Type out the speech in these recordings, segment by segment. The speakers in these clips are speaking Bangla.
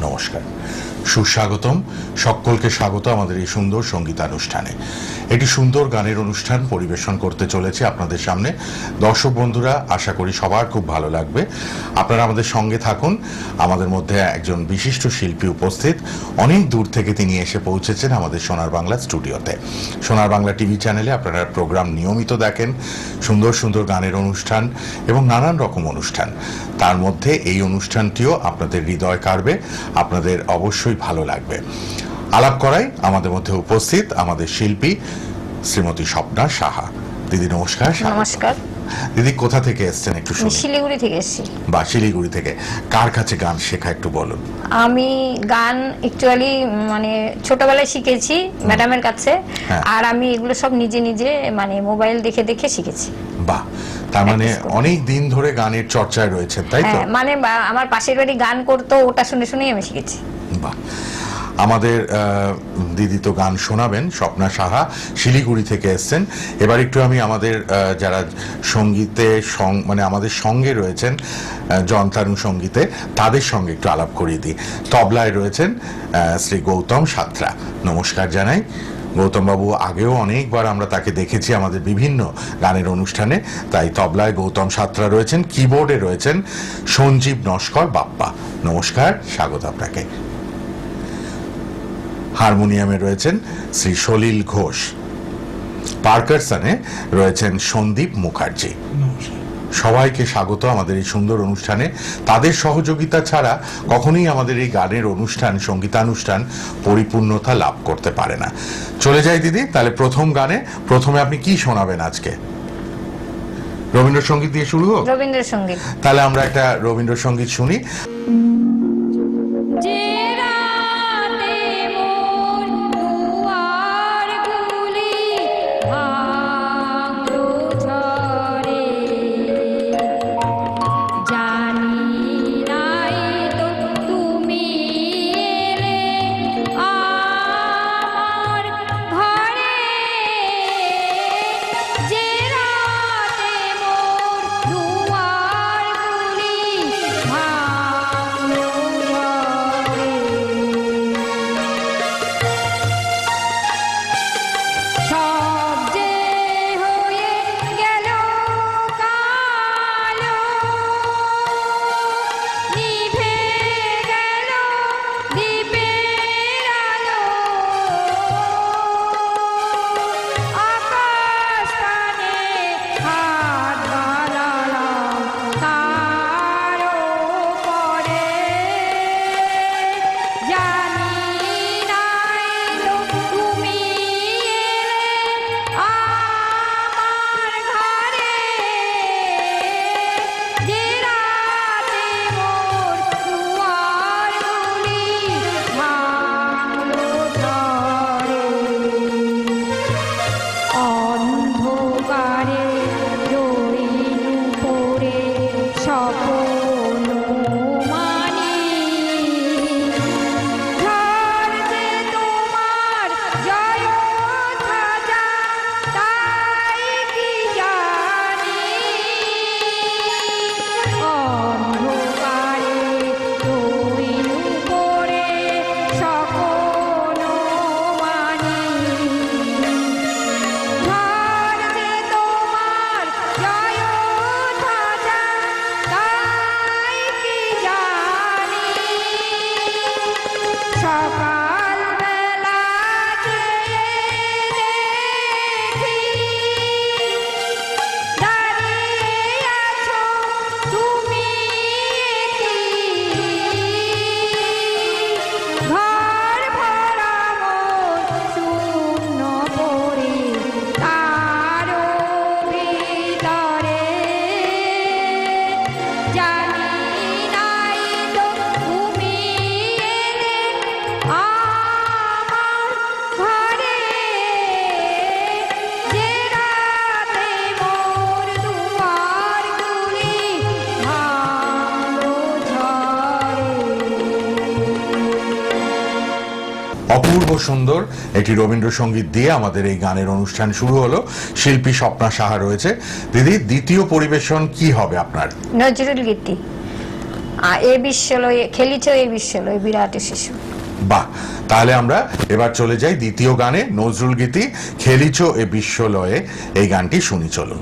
নমস্কার। সুস্বাগতম। সকলকে স্বাগত আমাদের এই সুন্দর সঙ্গীতানুষ্ঠানে। এটি সুন্দর গানের অনুষ্ঠান পরিবেশন করতে চলেছে আপনাদের সামনে। দর্শক বন্ধুরা, আশা করি সবার খুব ভালো লাগবে। আপনারা আমাদের সঙ্গে থাকুন। আমাদের মধ্যে একজন বিশিষ্ট শিল্পী উপস্থিত। অনেক দূর থেকে তিনি এসে পৌঁছেছেন আমাদের সোনার বাংলা স্টুডিওতে। সোনার বাংলা টিভি চ্যানেলে আপনারা প্রোগ্রাম নিয়মিত দেখেন। সুন্দর সুন্দর গানের অনুষ্ঠান এবং নানান রকম অনুষ্ঠান। তার মধ্যে এই অনুষ্ঠানটিও আপনাদের হৃদয় কাড়বে। আপনাদের অবশ্যই ভালো লাগবে। আলাপ করাই আমাদের মধ্যে উপস্থিত আমাদের শিল্পী শ্রীমতী স্বপ্না সাহা। দিদি নমস্কার নমস্কার। দিদি কোথা থেকে এসছেন একটু শুনি। শিলিগুড়ি থেকে এসেছি। বা শিলিগুড়ি থেকে। কার কাছে গান শেখা একটু বলুন। আমি গান একচুয়ালি মানে ছোটবেলায় শিখেছি ম্যাডামের কাছে। হ্যাঁ। আর আমি এগুলো সব নিজে নিজে মানে মোবাইল দেখে দেখে শিখেছি। বাহ। তার মানে অনেক দিন ধরে গানের চর্চায় রয়েছেন তাই তো? হ্যাঁ মানে আমার পাশের বাড়ি গান করতো ওটা শুনে শুনেই আমি শিখেছি। বাহ। আমাদের দিদি তো গান শোনাবেন স্বপ্না সাহা শিলিগুড়ি থেকে এসছেন। এবার একটু আমি আমাদের যারা সঙ্গীতে মানে আমাদের সঙ্গে রয়েছেন যন্ত্রাণু সঙ্গীতে তাদের সঙ্গে একটু আলাপ করিয়ে দিই। তবলায় রয়েছেন শ্রী গৌতম সাত্রা। নমস্কার জানাই। গৌতম বাবু, আগেও অনেকবার আমরা তাকে দেখেছি আমাদের বিভিন্ন গানের অনুষ্ঠানে। তাই তবলায় গৌতম সাত্রা রয়েছেন কিবোর্ডে রয়েছেন সঞ্জীব নস্কর বাপ্পা। নমস্কার, স্বাগত আপনাকে। হারমোনিয়ামে রয়েছেন শ্রী সলিল ঘোষ। পার্কারসনে রয়েছেন সন্দীপ মুখার্জি। সবাইকে স্বাগত আমাদের এই সুন্দর অনুষ্ঠানে। তাদের সহযোগিতা ছাড়া কখনোই আমাদের এই গানের অনুষ্ঠান সঙ্গীতানুষ্ঠান পরিপূর্ণতা লাভ করতে পারে না। চলে যাই দিদি তাহলে প্রথম গানে। প্রথমে আপনি কি শোনাবেন আজকে? রবীন্দ্রসঙ্গীত দিয়ে শুরু হোক? রবীন্দ্রসঙ্গীত। তাহলে আমরা একটা রবীন্দ্রসঙ্গীত শুনি। অপূর্ব সুন্দর। একটি রবীন্দ্রসঙ্গীত দিয়ে আমাদের এই গানের অনুষ্ঠান শুরু হলো। শিল্পী স্বপ্না সাহা রয়েছে। দিদি দ্বিতীয় পরিবেশন কি হবে আপনার? নজরুল গীতি। এ বিশ্বলয়ে খেলিছ এ বিশ্বলয়ে বিরাট শিশু। বাহ তাহলে আমরা এবার চলে যাই দ্বিতীয় গানে। নজরুল গীতি খেলিছ এ বিশ্বলয়ে। এই গানটি শুনি চলুন।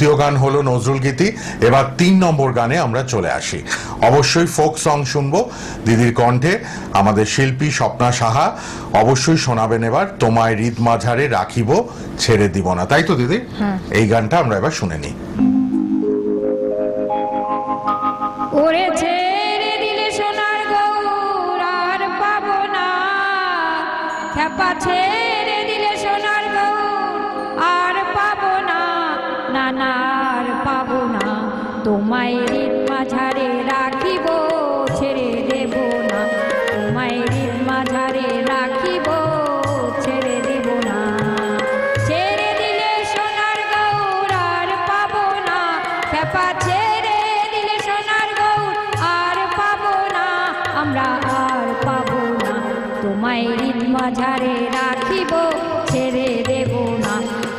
দ্বিতীয় গান হলো নজরুল গীতি। এবার তিন নম্বর গানে আমরা চলে আসি। অবশ্যই ফোক সং শুনব দিদির কণ্ঠে। আমাদের শিল্পী স্বপ্না সাহা অবশ্যই শোনাবেন এবার তোমায় হৃদ মাঝারে রাখিব ছেড়ে দিব না। তাই তো দিদি? এই গানটা আমরা এবার শুনে নিই। ছেড়ে দিলে সোনার গৌর আর পাবো না। আমরা আর পাবো না। তোমায় ঋণ মাঝারে রাখিব, ছেড়ে দেব না।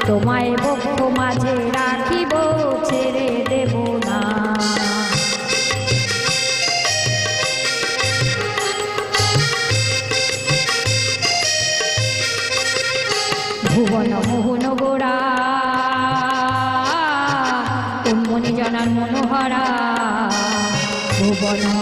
তোমায় বক্ষ মাঝে রাখিব, ছেড়ে দেব না। ভুবন মোহন গোড়া মনি জনার মনোহরা। ভুবন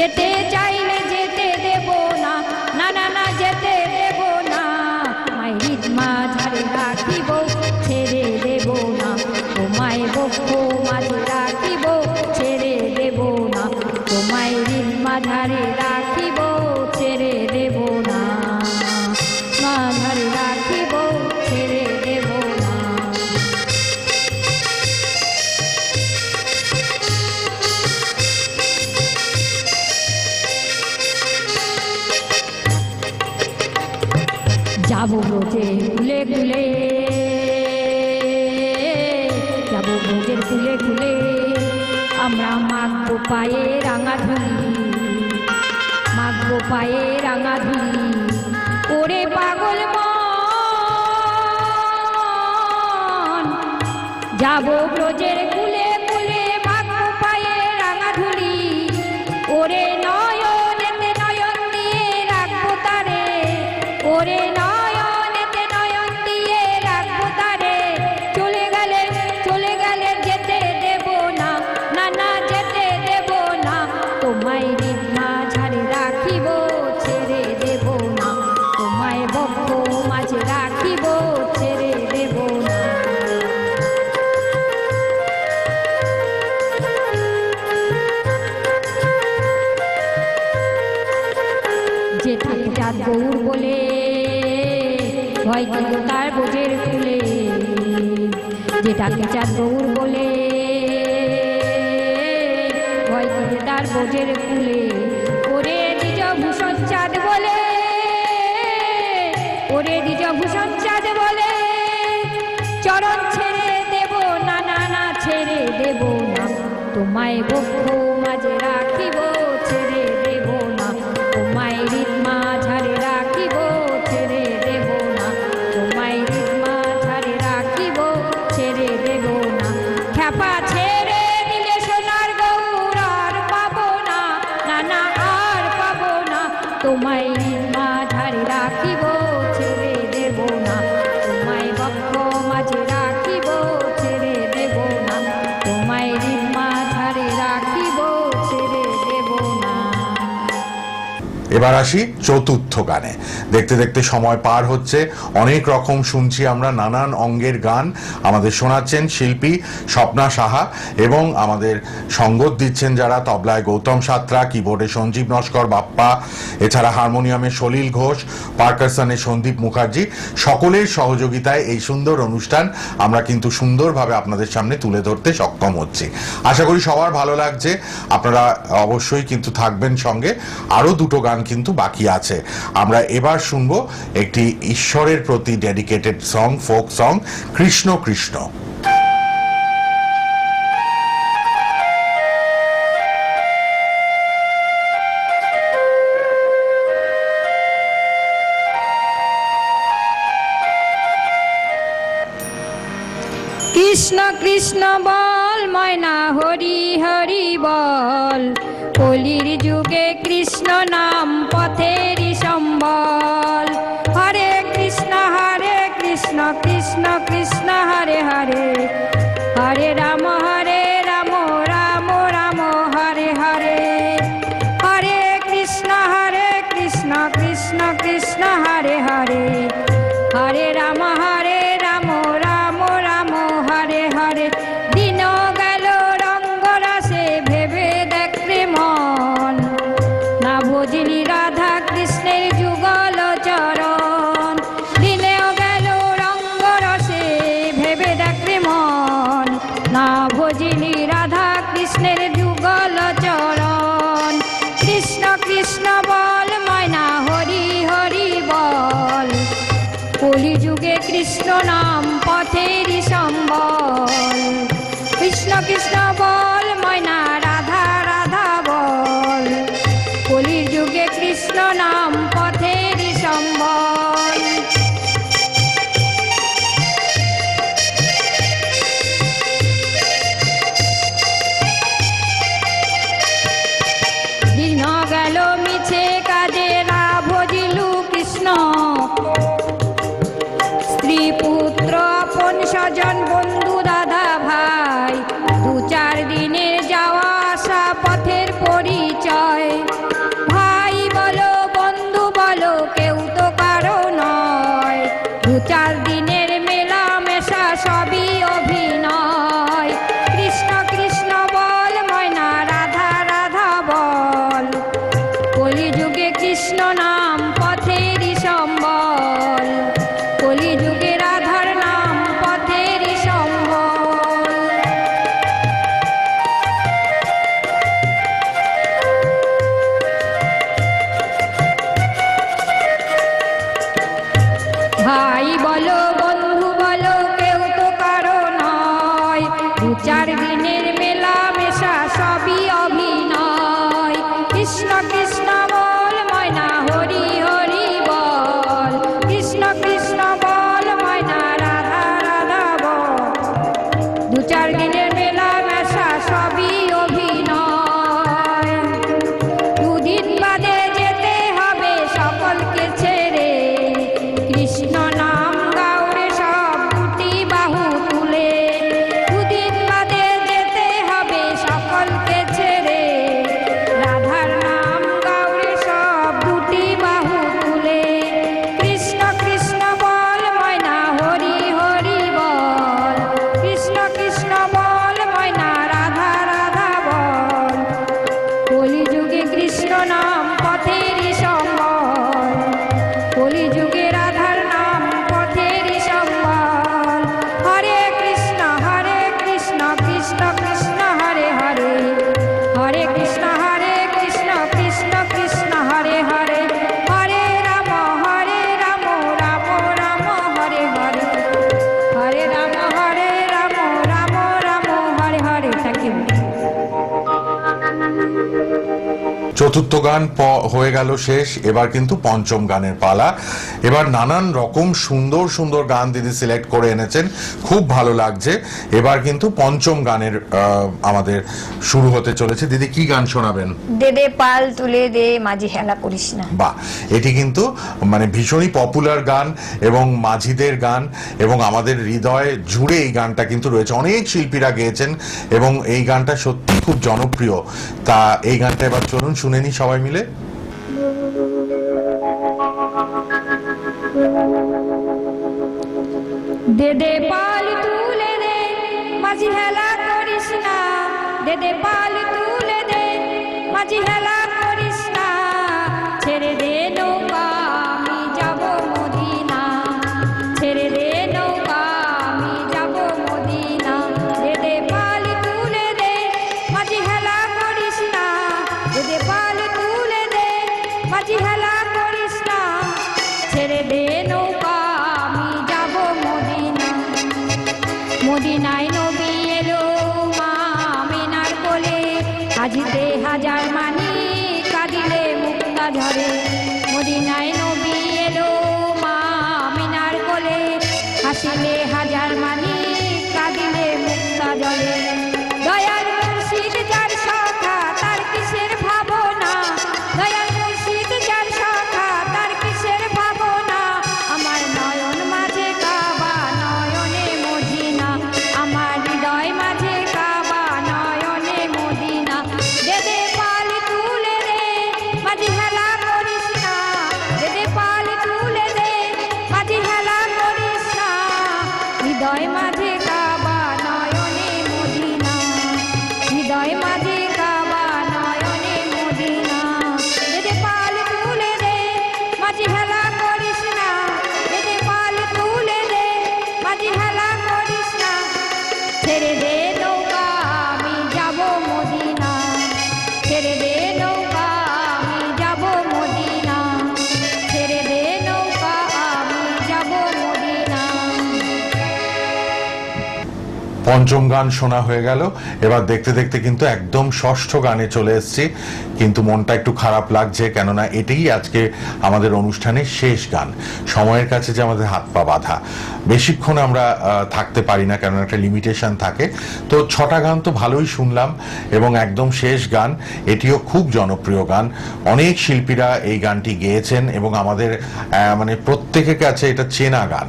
যেতে পায়ে রাঙা ধুলি মাগো পায়ে রাঙা ধুলি ওরে পাগল যাব ব্রজের কুলে চাঁদ গৌর বলে ভয় তার বোঝের ফুলে। যেটাকে চাঁদ গৌর বলে কিন্তু তার বোঝের ফুলে। ওরে নিজ ভূষণ চাঁদ বলে, ওরে নিজ ভূষণ চাঁদ বলে, চরণ ছেড়ে দেব, না না না, ছেড়ে দেব না। তোমায় বক্ষ এবার আসি চতুর্থ গানে। দেখতে দেখতে সময় পার হচ্ছে। অনেক রকম শুনছি আমরা, নানান অঙ্গের গান। আমাদের শোনাচ্ছেন শিল্পী স্বপ্না সাহা এবং আমাদের সঙ্গত দিচ্ছেন যারা তবলায় গৌতম সাত্রা কিবোর্ডে সঞ্জীব নস্কর বাপ্পা এছাড়া হারমোনিয়ামে সলিল ঘোষ পার্কাসনে সন্দীপ মুখার্জি, সকলের সহযোগিতায় এই সুন্দর অনুষ্ঠান আমরা কিন্তু সুন্দরভাবে আপনাদের সামনে তুলে ধরতে সক্ষম হচ্ছি। আশা করি সবার ভালো লাগছে। আপনারা অবশ্যই কিন্তু থাকবেন সঙ্গে। আরও দুটো গান কিন্তু বাকি আছে। আমরা এবার শুনব একটি ঈশ্বরের প্রতি dedicated song folk song Krishna Krishna. Krishna বল ময়না হরি হরি বল। কলির যুগে কৃষ্ণ নাম পথেরই সম্বল। युगे कृष्ण नाम पथेरी सम्भव যোগে কৃষ্ণ নাম পথেরই সম্বল। চতুর্থ গান হয়ে গেল শেষ এবার কিন্তু পঞ্চম গানের পালা। এবার নানান রকম সুন্দর সুন্দর গান দিদি সিলেক্ট করে এনেছেন খুব ভালো লাগছে। এবার কিন্তু পঞ্চম গানের আমাদের শুরু হতে চলেছে। দিদি কি গান শোনাবেন? দে পাল তুলে দে মাঝি হেলা করিস না। বা এটি কিন্তু মানে ভীষণই পপুলার গান এবং মাঝিদের গান এবং আমাদের হৃদয় জুড়ে এই গানটা কিন্তু রয়েছে। অনেক শিল্পীরা গেয়েছেন এবং এই গানটা সত্যি খুব জনপ্রিয়। তা এই গানটা এবার চলুন শুনে নিই সবাই মিলে? দে পাল তুলে দে, মাঝি হেলা করিস না। পাল তুলে দে, মাঝি হেলা পঞ্চম গান শোনা হয়ে গেল। এবার দেখতে দেখতে কিন্তু একদম ষষ্ঠ গানে চলে এসেছি। কিন্তু মনটা একটু খারাপ লাগছে, কেননা এটাই আজকে আমাদের অনুষ্ঠানের শেষ গান। সময়ের কাছে যে আমাদের হাত পা বাঁধা। বেশিক্ষণ আমরা থাকতে পারি না, কেননা একটা লিমিটেশন থাকে। তো ছটা গান তো ভালোই শুনলাম, এবং একদম শেষ গান। এটিও খুব জনপ্রিয় গান। অনেক শিল্পীরা এই গানটি গেয়েছেন, এবং আমাদের মানে প্রত্যেকের কাছে এটা চেনা গান।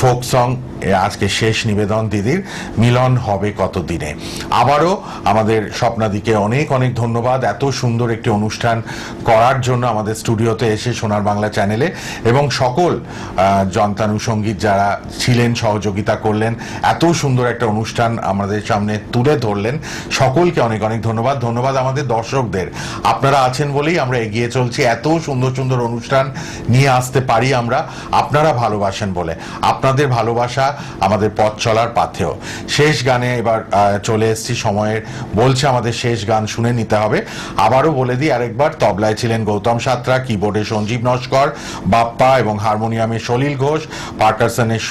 ফোক সং আজকে শেষ নিবেদন দিদির। মিলন হবে কত দিনে আবারও আমাদের স্বপ্নাদিকে অনেক অনেক ধন্যবাদ। এত সুন্দর একটি অনুষ্ঠান করার জন্য আমাদের স্টুডিওতে এসে সোনার বাংলা চ্যানেলে এবং সকল যন্ত্রানুষঙ্গীত যারা ছিলেন, সহযোগিতা করলেন, এত সুন্দর একটা অনুষ্ঠান আমাদের সামনে তুলে ধরলেন। সকলকে অনেক অনেক ধন্যবাদ। ধন্যবাদ আমাদের দর্শকদের। আপনারা আছেন বলেই আমরা এগিয়ে চলছি। এত সুন্দর সুন্দর অনুষ্ঠান নিয়ে আসতে পারি আমরা। আপনারা ভালোবাসেন বলে। আপনাদের ভালোবাসা আমাদের পথ চলার পাথেও। শেষ গানে এবার চলে এসেছি সময়ের, বলছে আমাদের শেষ গান শুনে নিতে হবে। আবারও বলে দিই আরেকবার, তবলায় ছিলেন গৌতম সাত্রা কিবোর্ডে সঞ্জীব নস্কর, বাপ্পা এবং হারমোনিয়ামে সলিল ঘোষ, পার্কারসনের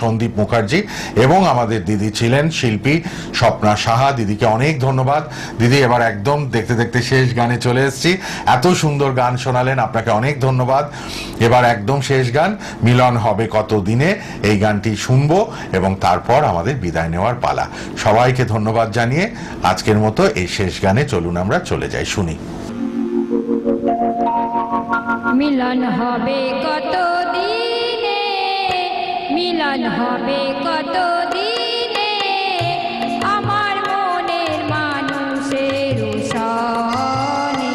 সন্দীপ মুখার্জি এবং আমাদের দিদি ছিলেন শিল্পী স্বপ্না সাহা। দিদিকে অনেক ধন্যবাদ। দিদি, এবার একদম দেখতে দেখতে শেষ গানে চলে এসেছি। এত সুন্দর গান শোনালেন, আপনাকে অনেক ধন্যবাদ। এবার একদম শেষ গান, মিলন হবে কত দিনে এই গানটি শুনব এবং তারপর আমাদের বিদায় নেওয়ার পালা। সবাইকে ধন্যবাদ জানিয়ে আজকের মতো এই শেষ গানে চলুন আমরা চলে যাই, শুনি। মিলন হবে কত দিনে মিলন হবে কত দিনে আমার মনের মানুষের সনে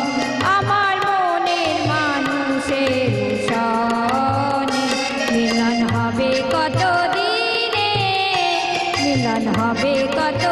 আমার মনের মানুষের সনে মিলন হবে কত মিলন হবে কত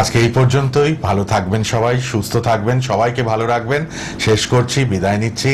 আজকে এই পর্যন্তই। ভালো থাকবেন সবাই, সুস্থ থাকবেন, সবাইকে ভালো রাখবেন। শেষ করছি, বিদায় নিচ্ছি।